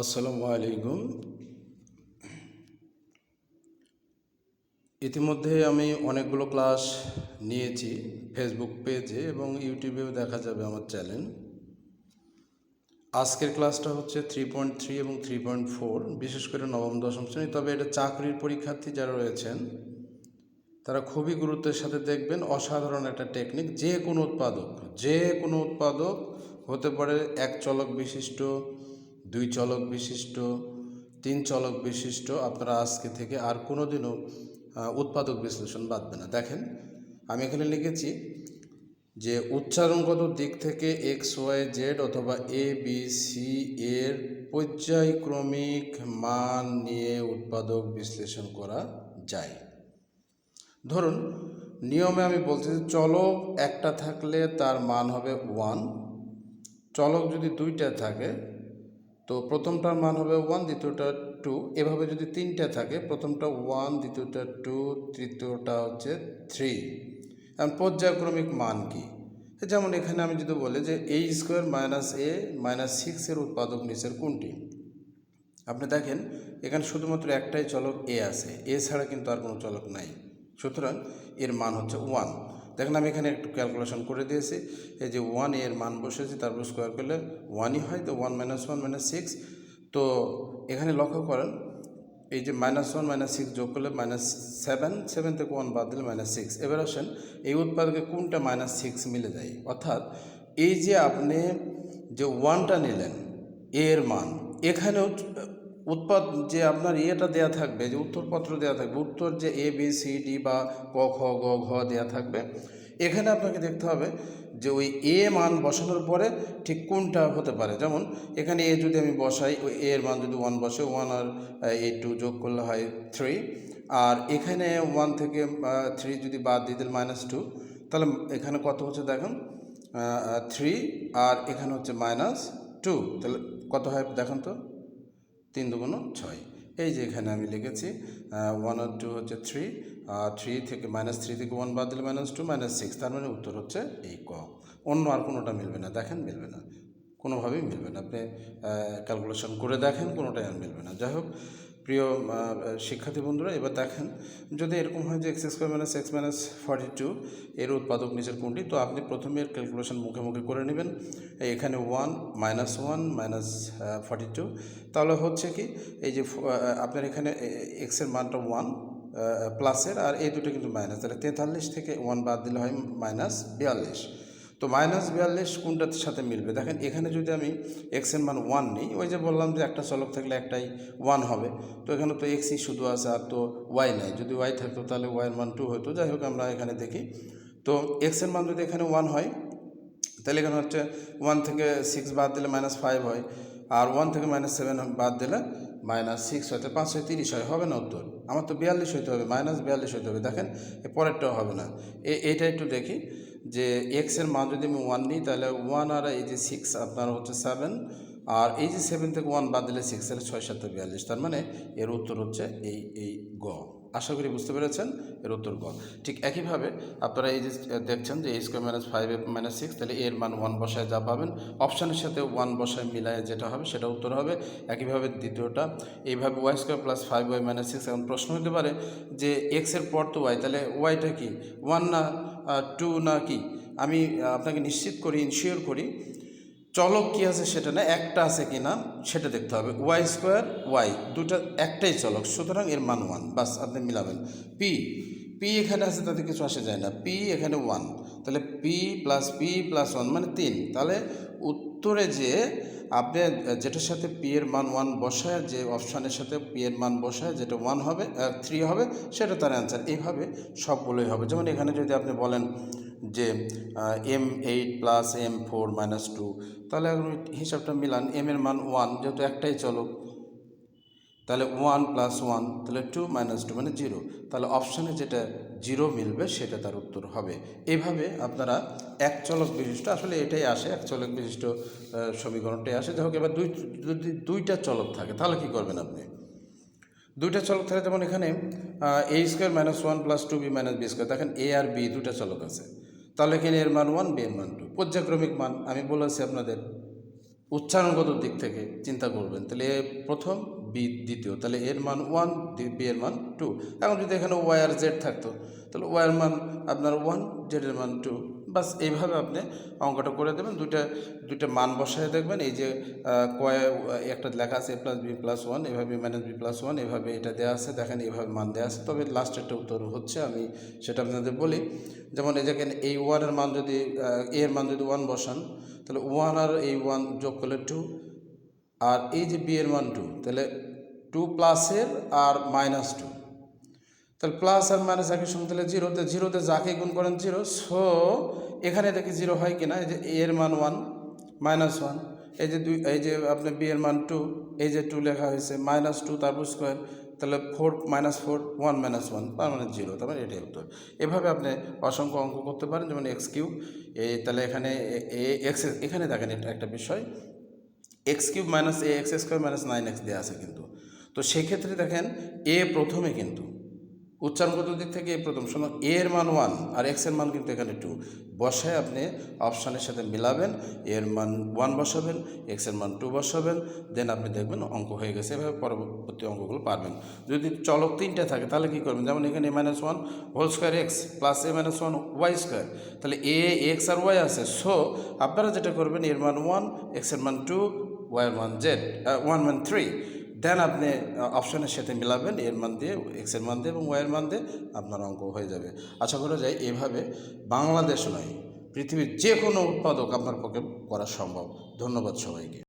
আসসালামু আলাইকুম। ইতিমধ্যে আমি অনেকগুলো ক্লাস নিয়েছি ফেসবুক পেজে এবং ইউটিউবেও দেখা যাবে আমার চ্যানেল। আজকের ক্লাসটা হচ্ছে থ্রি পয়েন্ট থ্রি এবং থ্রি পয়েন্ট ফোর বিশেষ করে নবম, দশম শ্রেণি। তবে এটা চাকরির পরীক্ষার্থী যারা রয়েছেন, তারা খুবই গুরুত্বের সাথে দেখবেন অসাধারণ একটা টেকনিক যে কোনো উৎপাদক, যে কোনো উৎপাদক হতে পারে এক চলক বিশিষ্ট দুই চলক বিশিষ্ট, তিন চলক বিশিষ্ট, আপনারা আজকে থেকে আর কোনো দিনও উৎপাদক বিশ্লেষণ বাঁধবে না। দেখেন, আমি এখানে লিখেছি যে উচ্চারণগত দিক থেকে এক্স ওয়াই জেড অথবা এ বি সি এর পর্যায়ক্রমিক মান নিয়ে উৎপাদক বিশ্লেষণ করা যায়। ধরুন, নিয়মে আমি বলছি যে চলক একটা থাকলে তার মান হবে ওয়ান চলক যদি দুইটা থাকে তো প্রথমটার মান হবে ওয়ান দ্বিতীয়টা টু এভাবে যদি তিনটা থাকে, প্রথমটা ওয়ান দ্বিতীয়টা টু তৃতীয়টা হচ্ছে থ্রি এখন পর্যায়ক্রমিক মান কি? যেমন এখানে আমি যদি বলি যে A square minus A minus সিক্সের উৎপাদক নিচের কোনটি? আপনি দেখেন, এখানে শুধুমাত্র একটাই চলক এ আছে। এ ছাড়া কিন্তু আর কোনো চলক নাই। সুতরাং এর মান হচ্ছে ওয়ান দেখেন আমি এখানে একটু ক্যালকুলেশন করে দিয়েছি। এই যে ওয়ানের মান বসেছি তারপর স্কোয়ার করলে ওয়ানই হয়, তো one minus one minus six তো এখানে লক্ষ্য করেন, এই যে মাইনাস ওয়ান মাইনাস সিক্স যোগ করলে মাইনাস সেভেন সেভেন থেকে ওয়ান বাদ দিলে মাইনাস সিক্স এবার আসেন, এই উৎপাদকে কোনটা মাইনাস সিক্স মিলে যায়? অর্থাৎ এই যে আপনি যে ওয়ানটা নিলেন, এর মান, এখানেও উৎপাদ যে আপনার ইয়েটা দেয়া থাকবে, যে উত্তরপত্র দেয়া থাকবে, উত্তর যে এ বি সি ডি বা ক, খ, গ, ঘ দেয়া থাকবে, এখানে আপনাকে দেখতে হবে যে ওই এ মান বসানোর পরে ঠিক কোনটা হতে পারে। যেমন এখানে এ যদি আমি বসাই, ওই এর মান যদি ওয়ান বসে ওয়ান আর এ টু যোগ করলে হয় থ্রি আর এখানে ওয়ান থেকে থ্রি যদি বাদ দিয়ে দিল মাইনাস টু তাহলে এখানে কত হচ্ছে দেখুন থ্রি আর এখানে হচ্ছে মাইনাস টু তাহলে কত হয় দেখুন তো? তিন দুগুণ ছয়। এই যে এখানে আমি লিখেছি ওয়ান আর টু হচ্ছে থ্রি থ্রি থেকে মাইনাস থ্রি থেকে ওয়ান বাদ দিলে মাইনাস টু মাইনাস সিক্স তার মানে উত্তর হচ্ছে এই ক। অন্য আর কোনোটা মিলবে না, দেখেন মিলবে না। কোনোভাবেই মিলবে না। আপনি ক্যালকুলেশন করে দেখেন, কোনোটাই আর মিলবে না। যাই হোক প্রিয় শিক্ষার্থী বন্ধুরা, এবার দেখেন, যদি এরকম হয় যে X square minus X minus forty two এর উৎপাদক নিচের কোনটি, তো আপনি প্রথমে এর ক্যালকুলেশন মুখে মুখে করে নেবেন। এখানে one minus one minus forty two তাহলে হচ্ছে কি, এই যে আপনার এখানে এক্সের মানটা ওয়ান প্লাসের আর এই দুটো কিন্তু মাইনাস তাহলে তেতাল্লিশ থেকে ওয়ান বাদ দিলে হয় মাইনাস বিয়াল্লিশ। তো মাইনাস বিয়াল্লিশ কোনটার সাথে মিলবে? দেখেন, এখানে যদি আমি এক্সের মান ওয়ান নিই, ওই যে বললাম যে একটা চলক থাকলে একটাই ওয়ান হবে। তো এখানে তো এক্সই শুধু আছে আর তো ওয়াই নাই। যদি ওয়াই থাকতো তাহলে ওয়াইয়ের মান টু হতো। যাই হোক, আমরা এখানে দেখি। তো এক্সের মান যদি এখানে ওয়ান হয়, তাহলে এখানে হচ্ছে ওয়ান থেকে সিক্স বাদ দিলে মাইনাস ফাইভ হয়। আর ওয়ান থেকে মাইনাস সেভেন বাদ দিলে মাইনাস সিক্স হতে পাঁচ হয় তিরিশ হয়। হবে না উত্তর? আমার তো বিয়াল্লিশ হইতে হবে। মাইনাস বিয়াল্লিশ হইতে হবে। দেখেন, এ পরেরটাও হবে না। এইটা একটু দেখি। যে এক্সের মান যদি আমি ওয়ান নিই তাহলে ওয়ান আর এই যে সিক্স আপনার হচ্ছে সেভেন আর এই যে সেভেন থেকে ওয়ান বাদ দিলে সিক্স তাহলে ছয় সাত বিয়াল্লিশ, তার মানে এর উত্তর হচ্ছে এই এই গ। আশা করি বুঝতে পেরেছেন, এর উত্তর গ ঠিক একইভাবে আপনারা এই যে দেখছেন যে এই square minus five minus six তাহলে এর মান ওয়ান বসায় যা পাবেন। অপশানের সাথে ওয়ান বসায় মিলায় যেটা হবে, সেটা উত্তর হবে। একইভাবে দ্বিতীয়টা, এইভাবে y square plus five y minus six এখন প্রশ্ন হতে পারে যে এক্সের পর তো ওয়াই তাহলে ওয়াইটা কি? ওয়ান না টু না কি? আমি আপনাকে নিশ্চিত করি ইনশিওর করি চলক কি আছে সেটা না, একটা আছে কি না সেটা দেখতে হবে। ওয়াই স্কোয়ার ওয়াই দুটা একটাই চলক, সুতরাং এর মান ওয়ান বাস আপনি মিলাবেন। পি পি এখানে আছে তাতে কিছু আসে যায় না পি এখানে ওয়ান তাহলে p plus p plus one মানে তিন। তাহলে উত্তরে যে আপনি যেটার সাথে পি এর মান ওয়ান বসায়, যে অপশানের সাথে পি এর মান বসায়, যেটা ওয়ান হবে থ্রি হবে, সেটা তার অ্যান্সার এইভাবে সবগুলোই হবে। যেমন এখানে যদি আপনি বলেন যে m eight plus m four minus two তাহলে হিসাবটা মিলান এম এর মান ওয়ান যেহেতু একটাই চলক, তাহলে ওয়ান প্লাস ওয়ান তাহলে টু মাইনাস টু মানে জিরো তাহলে অপশানে যেটা জিরো মিলবে সেটা তার উত্তর হবে। এভাবে আপনারা এক চলক বিশিষ্ট, আসলে এটাই আসে, এক চলক বিশিষ্ট সমীকরণটাই আসে। যাই হোক, এবার দুই, যদি দুইটা চলক থাকে, তাহলে কি করবেন আপনি? দুইটা চলক থাকে, যেমন এখানে a square minus one plus two b minus b square দেখেন এ আর বি দুটা চলক আছে। তাহলে এখানে এর মান ওয়ান বি এর মান টু পর্যায়ক্রমিক মান, আমি বলেছি আপনাদের, উচ্চারণগত দিক থেকে চিন্তা করবেন। তাহলে এ প্রথম বি দ্বিতীয়, তাহলে এর মান ওয়ান বি এর মান টু এখন যদি এখানে ওয়াই আর জেড থাকতো, তাহলে ওয়াই এর মান আপনার ওয়ান জেড এর মান টু বাস এইভাবে আপনি অঙ্কটা করে দেবেন। দুইটা দুইটা মান বসায় দেখবেন। এই যে কয়, একটা লেখা আছে a plus b plus one এভাবে মাইনাস বি প্লাস ওয়ান এভাবে এটা দেওয়া আছে। দেখেন এইভাবে মান দেওয়া আছে। তবে লাস্টেরটা উত্তর হচ্ছে, আমি সেটা আপনাদের বলি। যেমন এই দেখেন এই ওয়ানের মান যদি এ এর মান যদি ওয়ান বসান, তাহলে ওয়ান আর এই ওয়ান যোগ করলে টু আর এই যে বি এর মান টু তাহলে টু প্লাসের আর মাইনাস টু তাহলে প্লাস আর মাইনাস একই সঙ্গে তাহলে জিরোতে জিরোতে যাকে গুণ করেন জিরো সো এখানে দেখি জিরো হয় কিনা, এই যে এ এর মান ওয়ান মাইনাস ওয়ান এই যে দুই, এই যে আপনার বি এর মান টু এই যে টু লেখা হয়েছে মাইনাস টু তারপর স্কোয়ার তাহলে four minus four one minus one তার মানে জিরো তার মানে এটাই উত্তর। এভাবে আপনি অসংখ্য অঙ্ক করতে পারেন, যেমন এক্স কিউব এই তাহলে এখানে এ এক্স এখানে দেখেন এটা একটা বিষয় x cube minus a x square minus nine x দেওয়া আছে কিন্তু। তো সেক্ষেত্রে দেখেন এ প্রথমে কিন্তু উচ্চারণগত দিক থেকে প্রথম শোনো এ এর মান ওয়ান আর এক্সের মান কিন্তু এখানে টু বসায় আপনি অপশানের সাথে মিলাবেন এর মান ওয়ান বসাবেন এক্সের মান টু বসাবেন দেন আপনি দেখবেন অঙ্ক হয়ে গেছে। এভাবে পরবর্তী অঙ্কগুলো পারবেন। যদি চলক তিনটা থাকে, তাহলে কী করবেন? যেমন এখানে a minus one whole square x plus a minus one y square তাহলে এ এক্স আর ওয়াই আছে। সো আপনারা যেটা করবেন এর মান ওয়ান এক্সের মান টু ওয়াই এর মান জেড ওয়ান মান থ্রি দেন আপনি অপশনের সাথে মিলাবেন এর মান দিয়ে এক্সের মান দিয়ে এবং ওয়ের মান দিয়ে আপনার অঙ্ক হয়ে যাবে। আশা করা যায় এভাবে বাংলাদেশ নয়, পৃথিবীর যে কোনো উৎপাদক আপনার পক্ষে করা সম্ভব। ধন্যবাদ সবাইকে।